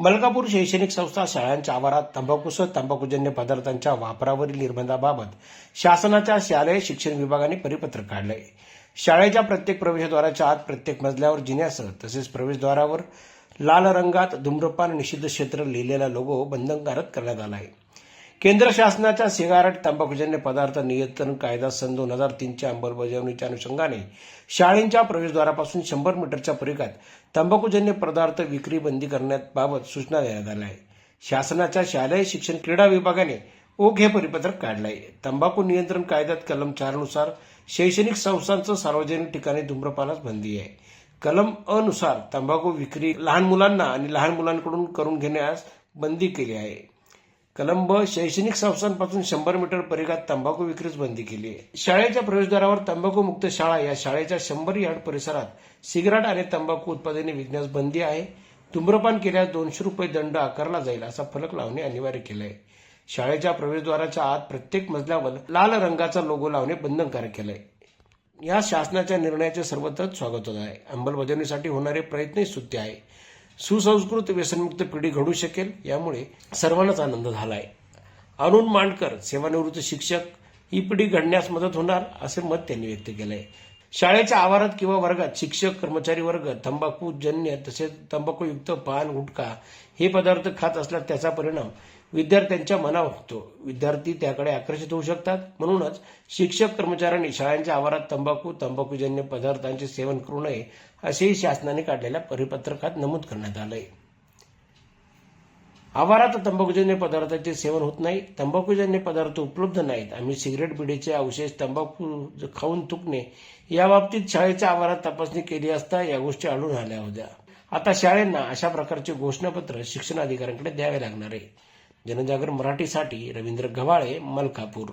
मलकापूर शैक्षणिक संस्था शाळांच्या आवारात तंबाखूसह तंबाखूजन्य पदार्थांच्या वापरावरील निर्बंधाबाबत शासनाच्या शालेय शिक्षण विभागाने परिपत्रक काढलंय. शाळेच्या प्रत्येक प्रवेशद्वाराच्या आत प्रत्येक मजल्यावर जिन्यासह तसेच प्रवेशद्वारावर लाल रंगात धूम्रपान निषिद्ध क्षेत्र लिहिलेला लोगो बंधनकारक करण्यात आला आहे केंद्र शासनाच्या सिगारेट तंबाखूजन्य पदार्थ नियंत्रण कायदा सन दोन हजार तीनच्या अंमलबजावणीच्या अनुषंगाने शाळेंच्या प्रवेशद्वारापासून शंभर मीटरच्या परिघात तंबाखूजन्य पदार्थ विक्री बंदी करण्याबाबत सूचना देण्यात आल्या आहे. शासनाच्या शालेय शिक्षण क्रीडा विभागाने ओघ हे परिपत्रक काढलं आहे तंबाखू नियंत्रण कायद्यात कलम चारनुसार शैक्षणिक संस्थांचं सार्वजनिक ठिकाणी धूम्रपानास बंदी आहे. कलम अनुसार तंबाखू विक्री लहान मुलांना आणि लहान मुलांकडून करून घेण्यास बंदी केली आहे. कलंब शैक्षणिक संस्थांपासून शंभर मीटर परिघात तंबाखू विक्रीस बंदी केली आहे शाळेच्या प्रवेशद्वारावर तंबाखू मुक्त शाळा या शाळेच्या शंभर यार्ड परिसरात सिगारेट आणि तंबाखू उत्पादने विकण्यास बंदी आहे. धूम्रपान केल्यास दोनशे रुपये दंड आकारला जाईल असा फलक लावणे अनिवार्य केलं आहे शाळेच्या प्रवेशद्वाराच्या आत प्रत्येक मजल्यावर लाल रंगाचा लोगो लावणे बंधनकारक केलं आहे या शासनाच्या निर्णयाचे सर्वत्र स्वागत होत आहे. अंमलबजावणीसाठी होणारे प्रयत्नही स्तुत्य आहे. सुसंस्कृत व्यसनमुक्त पिढी घडू शकेल यामुळे सर्वांनाच आनंद झाला आहे अरुण मांडकर सेवानिवृत्त शिक्षक ही पिढी घडण्यास मदत होणार असे मत त्यांनी व्यक्त केलं आहे शाळेच्या आवारात किंवा वर्गात शिक्षक कर्मचारी वर्ग तंबाखूजन्य तसेच तंबाखूयुक्त पान गुटखा हे पदार्थ खात असल्यास त्याचा परिणाम विद्यार्थ्यांच्या मनावर होतो. विद्यार्थी त्याकडे आकर्षित होऊ शकतात. म्हणूनच शिक्षक कर्मचाऱ्यांनी शाळांच्या आवारात तंबाखू तंबाखूजन्य पदार्थांचे सेवन करू नये असेही शासनाने काढलेल्या परिपत्रकात नमूद करण्यात आलंय. आवारात तंबाखूजन्य पदार्थाचे सेवन होत नाही तंबाखूजन्य पदार्थ उपलब्ध नाहीत. आम्ही सिगरेट बिडीचे अवशेष तंबाखू खाऊन थुकणे याबाबतीत शाळेच्या आवारात तपासणी केली असता या गोष्टी आढळून आल्या होत्या. आता शाळेंना अशा प्रकारचे घोषणापत्र शिक्षण अधिकाऱ्यांकडे द्यावे लागणार आहे. जनजागर मराठीसाठी रवींद्र गव्हाळे मलकापूर.